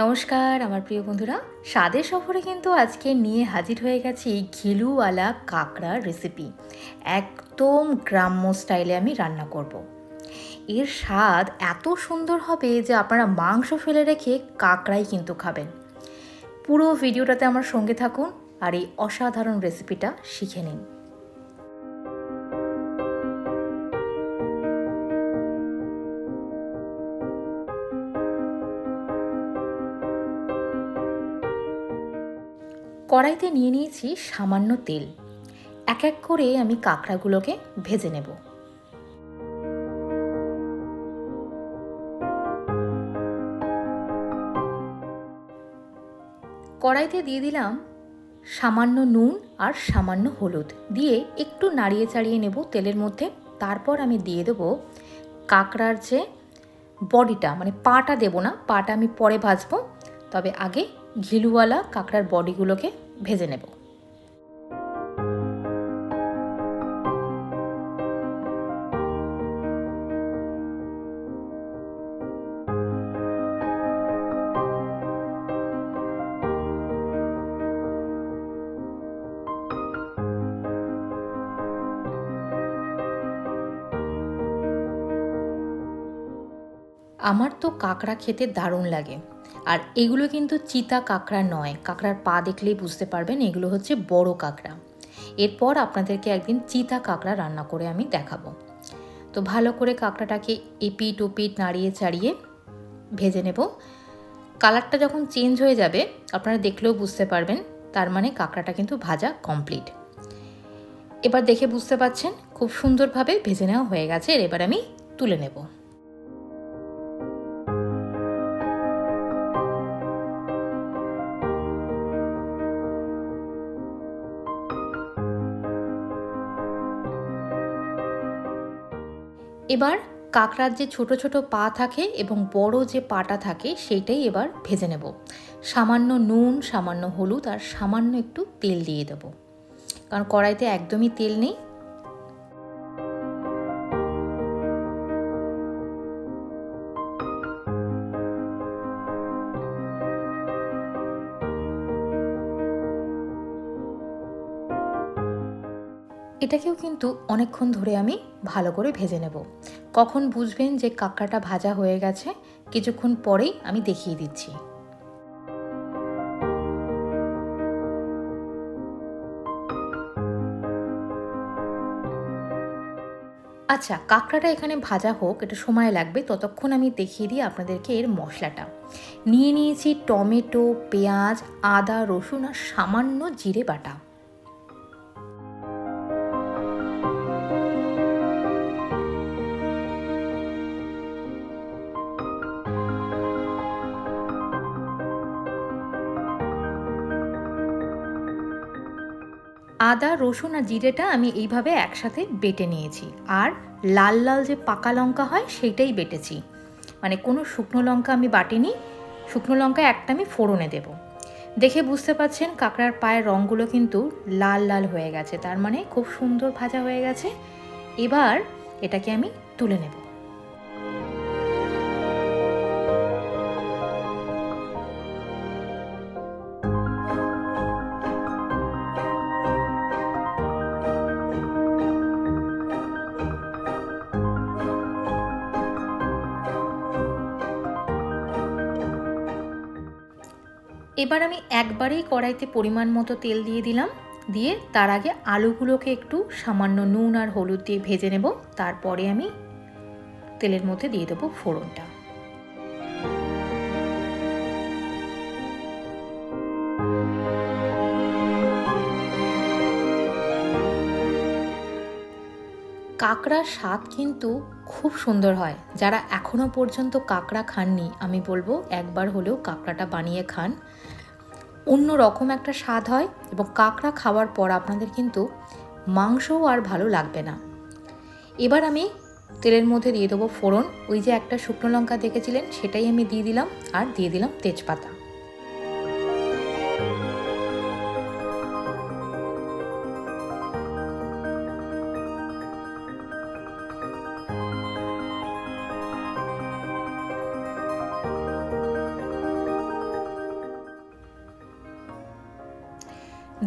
নমস্কার, আমার প্রিয় বন্ধুরা। স্বাদের সফরে কিন্তু আজকে নিয়ে হাজির হয়ে গেছি ঘিলুওয়ালা কাঁকড়ার রেসিপি একদম গ্রাম্য স্টাইলে আমি রান্না করব। এর স্বাদ এত সুন্দর হবে যে আপনারা মাংস ফেলে রেখে কাঁকড়াই কিন্তু খাবেন। পুরো ভিডিওটাতে আমার সঙ্গে থাকুন আর এই অসাধারণ রেসিপিটা শিখে নিন। কড়াইতে নিয়ে নিয়েছি সামান্য তেল। এক এক করে আমি কাঁকড়াগুলোকে ভেজে নেব। কড়াইতে দিয়ে দিলাম সামান্য নুন আর সামান্য হলুদ। দিয়ে একটু নাড়িয়ে চাড়িয়ে নেব তেলের মধ্যে। তারপর আমি দিয়ে দেবো কাঁকড়ার যে বডিটা মানে পাটা দেবো না, পাটা আমি পরে ভাজবো। তবে আগে ঘিলুওয়ালা কাঁকড়ার বডিগুলোকে ভেজে নেব। আমার তো কাঁকড়া খেতে দারুণ লাগে। আর এগুলো কিন্তু চিতা কাঁকড়া নয়। কাঁকড়ার পা দেখলেই বুঝতে পারবেন এগুলো হচ্ছে বড় কাঁকড়া। এরপর আপনাদেরকে একদিন চিতা কাঁকড়া রান্না করে আমি দেখাবো। তো ভালো করে কাঁকড়াটাকে এপিট ওপিট নাড়িয়ে চাড়িয়ে ভেজে নেব। কালারটা যখন চেঞ্জ হয়ে যাবে, আপনারা দেখলেও বুঝতে পারবেন, তার মানে কাঁকড়াটা কিন্তু ভাজা কমপ্লিট। এবার দেখে বুঝতে পাচ্ছেন, খুব সুন্দরভাবে ভেজে নেওয়া হয়ে গেছে। এবার আমি তুলে নেব। এবার কাঁকড়ার যে ছোট ছোট পা থাকে এবং বড় যে পাটা থাকে সেইটাই এবার ভেজে নেব। সামান্য নুন, সামান্য হলুদ আর সামান্য একটু তেল দিয়ে দেব। কারণ কড়াইতে একদমই তেল নেই। এটাকেও কিন্তু অনেকক্ষণ ধরে আমি ভালো করে ভেজে নেব। কখন বুঝবেন যে কাঁকড়াটা ভাজা হয়ে গেছে? কিছুক্ষণ পরেই আমি দেখিয়ে দিচ্ছি। আচ্ছা কাঁকড়াটা এখানে ভাজা হোক এটা সময় লাগবে, ততক্ষণ আমি দেখিয়ে দিই আপনাদেরকে এর মশলাটা। নিয়ে নিয়েছি টমেটো, পেঁয়াজ, আদা, রসুন আর সামান্য জিরে বাটা। আদা, রসুন আর জিরেটা আমি এইভাবে একসাথে বেটে নিয়েছি। আর লাল লাল যে পাকা লঙ্কা হয় সেইটাই বেটেছি। মানে কোনো শুকনো লঙ্কা আমি বাটিনি, শুকনো লঙ্কা একটা আমি ফোড়নে দেব। দেখে বুঝতে পাচ্ছেন কাঁকড়ার পায়ের রঙগুলো কিন্তু লাল লাল হয়ে গেছে, তার মানে খুব সুন্দর ভাজা হয়ে গেছে। এবার এটাকে আমি তুলে নেব। এবার আমি একবারেই কড়াইতে পরিমাণ মতো তেল দিয়ে দিলাম। দিয়ে তার আগে আলুগুলোকে একটু সামান্য নুন আর হলুদ দিয়ে ভেজে নেব। তারপরে আমি তেলের মধ্যে দিয়ে দেবো ফোড়নটা। কাঁকড়ার স্বাদ কিন্তু খুব সুন্দর হয়। যারা এখনও পর্যন্ত কাঁকড়া খাননি, আমি বলব একবার হলেও কাঁকড়াটা বানিয়ে খান। অন্য রকম একটা স্বাদ হয় এবং কাঁকড়া খাওয়ার পর আপনাদের কিন্তু মাংসও আর ভালো লাগবে না। এবার আমি তেলের মধ্যে দিয়ে দেবো ফোড়ন। ওই যে একটা শুকনো লঙ্কা দেখেছিলেন, সেটাই আমি দিয়ে দিলাম আর দিয়ে দিলাম তেজপাতা।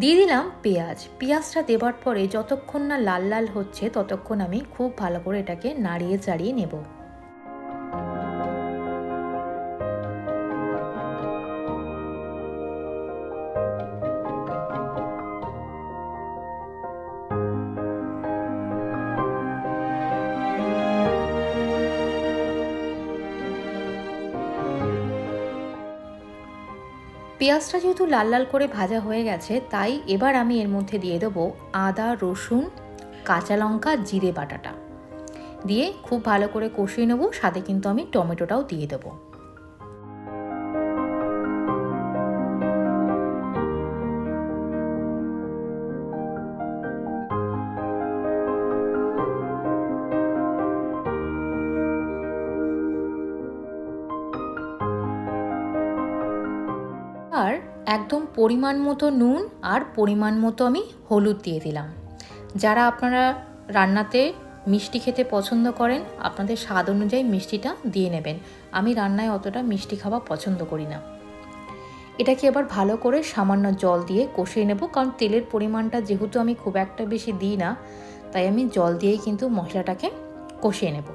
দিয়ে দিলাম পেঁয়াজ। পেঁয়াজটা দেবার পরে যতক্ষণ না লাল লাল হচ্ছে, ততক্ষণ আমি খুব ভালো করে এটাকে নাড়িয়ে চাড়িয়ে নেব। পেঁয়াজটা যেহেতু লাল লাল করে ভাজা হয়ে গেছে, তাই এবার আমি এর মধ্যে দিয়ে দেবো আদা, রসুন, কাঁচা লঙ্কা, জিরে বাটাটা। দিয়ে খুব ভালো করে কষিয়ে নেব সাথে কিন্তু আমি টমেটোটাও দিয়ে দেবো। আর একদম পরিমাণ মতো নুন আর পরিমাণ মতো আমি হলুদ দিয়ে দিলাম। যারা আপনারা রান্নাতে মিষ্টি খেতে পছন্দ করেন, আপনাদের স্বাদ অনুযায়ী মিষ্টিটা দিয়ে নেবেন। আমি রান্নায় অতটা মিষ্টি খাওয়া পছন্দ করি না। এটাকে এবার ভালো করে সামান্য জল দিয়ে কষিয়ে নেব, কারণ তেলের পরিমাণটা যেহেতু আমি খুব একটা বেশি দিই না, তাই আমি জল দিয়েই কিন্তু মশলাটাকে কষিয়ে নেব।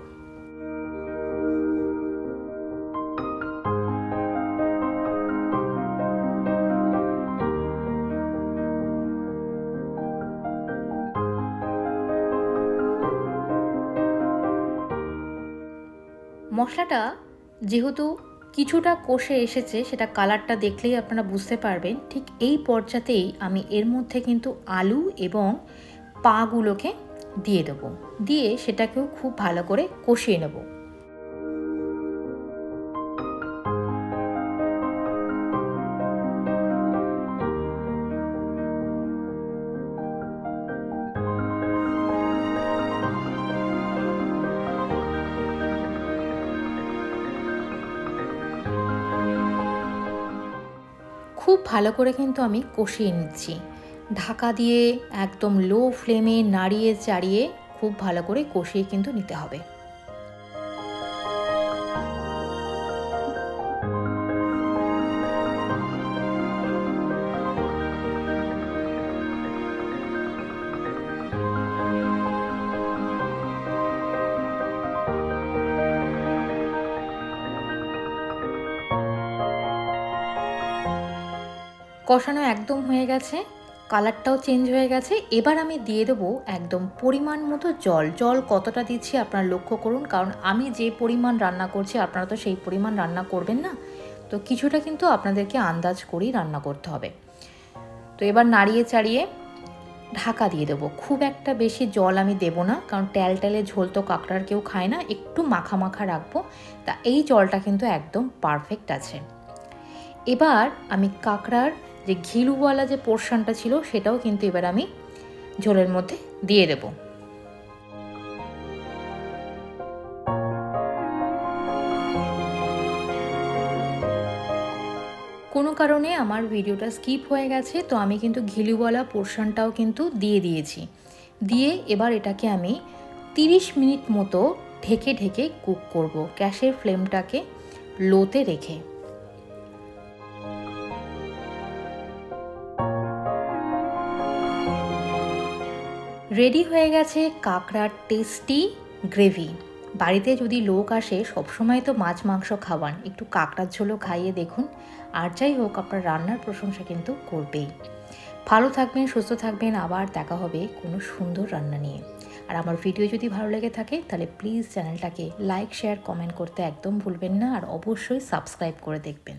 মশলাটা যেহেতু কিছুটা কষে এসেছে, সেটা কালারটা দেখলেই আপনারা বুঝতে পারবেন। ঠিক এই পর্যাতেই আমি এর মধ্যে কিন্তু আলু এবং পাগুলোকে দিয়ে দেবো। দিয়ে সেটাকেও খুব ভালো করে কষিয়ে নেব। খুব ভালো করে কিন্তু আমি কষিয়ে নিচ্ছি। ঢাকা দিয়ে একদম লো ফ্লেমে নাড়িয়ে চাড়িয়ে খুব ভালো করে কষিয়ে কিন্তু নিতে হবে। কষানো একদম হয়ে গেছে, কালারটাও চেঞ্জ হয়ে গেছে। এবার আমি দিয়ে দেবো একদম পরিমাণ মতো জল। জল কতটা দিচ্ছি আপনারা লক্ষ্য করুন, কারণ আমি যে পরিমাণ রান্না করছি, আপনারা তো সেই পরিমাণ রান্না করবেন না। তো কিছুটা কিন্তু আপনাদেরকে আন্দাজ করেই রান্না করতে হবে। তো এবার নাড়িয়ে চাড়িয়ে ঢাকা দিয়ে দেবো। খুব একটা বেশি জল আমি দেবো না, কারণ ট্যাল ট্যালে ঝোল তো কাঁকড়ার কেউ খায় না। একটু মাখা মাখা রাখব, তা এই জলটা কিন্তু একদম পারফেক্ট আছে। এবার আমি কাঁকড়ার যে ঘিলুওয়ালা যে পোর্শনটা ছিল, সেটাও কিন্তু এবার আমি ঝোলের মধ্যে দিয়ে দেব। কোনো কারণে আমার ভিডিওটা স্কিপ হয়ে গেছে, তো আমি কিন্তু ঘিলুওয়ালা পোর্শনটাও কিন্তু দিয়ে দিয়েছি। দিয়ে এবার এটাকে আমি তিরিশ মিনিট মতো ঢেকে ঢেকে কুক করব। গ্যাসের ফ্লেমটাকে লোতে রেখে। রেডি হয়ে গেছে কাঁকড়ার টেস্টি গ্রেভি বাড়িতে যদি লোক আসে, সবসময় তো মাছ মাংস খাওয়ান। একটু কাঁকড়ার ঝোলও খাইয়ে দেখুন। আর যাই হোক, আপনার রান্নার প্রশংসা কিন্তু করবেই। ভালো থাকবেন, সুস্থ থাকবেন। আবার দেখা হবে কোনো সুন্দর রান্না নিয়ে। আর আমার ভিডিও যদি ভালো লেগে থাকে, তাহলে প্লিজ চ্যানেলটাকে লাইক শেয়ার কমেন্ট করতে একদম ভুলবেন না। আর অবশ্যই সাবস্ক্রাইব করে দেখবেন।